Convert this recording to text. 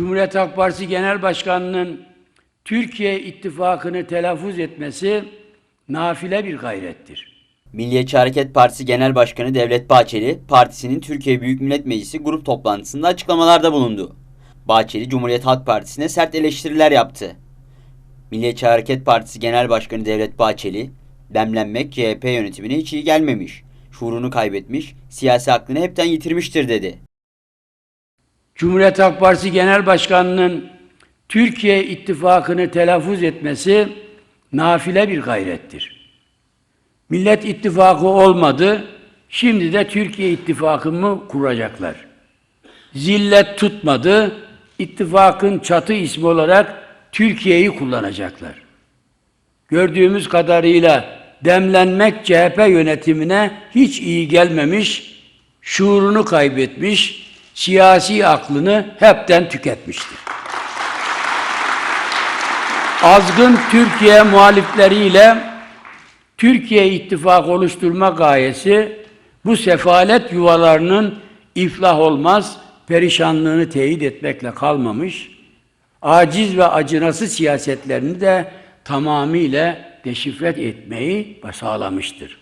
Cumhuriyet Halk Partisi Genel Başkanı'nın Türkiye ittifakını telaffuz etmesi nafile bir gayrettir. Milliyetçi Hareket Partisi Genel Başkanı Devlet Bahçeli, partisinin Türkiye Büyük Millet Meclisi grup toplantısında açıklamalarda bulundu. Bahçeli, Cumhuriyet Halk Partisi'ne sert eleştiriler yaptı. Milliyetçi Hareket Partisi Genel Başkanı Devlet Bahçeli, demlenmek CHP yönetimine hiç iyi gelmemiş, şuurunu kaybetmiş, siyasi aklını hepten yitirmiştir dedi. Cumhuriyet Halk Partisi Genel Başkanı'nın Türkiye ittifakını telaffuz etmesi nafile bir gayrettir. Millet ittifakı olmadı, şimdi de Türkiye ittifakı mı kuracaklar? Zillet tutmadı, ittifakın çatı ismi olarak Türkiye'yi kullanacaklar. Gördüğümüz kadarıyla demlenmek CHP yönetimine hiç iyi gelmemiş, şuurunu kaybetmiş, siyasi aklını hepten tüketmiştir. Azgın Türkiye muhalifleriyle Türkiye ittifakı oluşturma gayesi bu sefalet yuvalarının iflah olmaz perişanlığını teyit etmekle kalmamış, aciz ve acınası siyasetlerini de tamamıyla deşifre etmeyi sağlamıştır.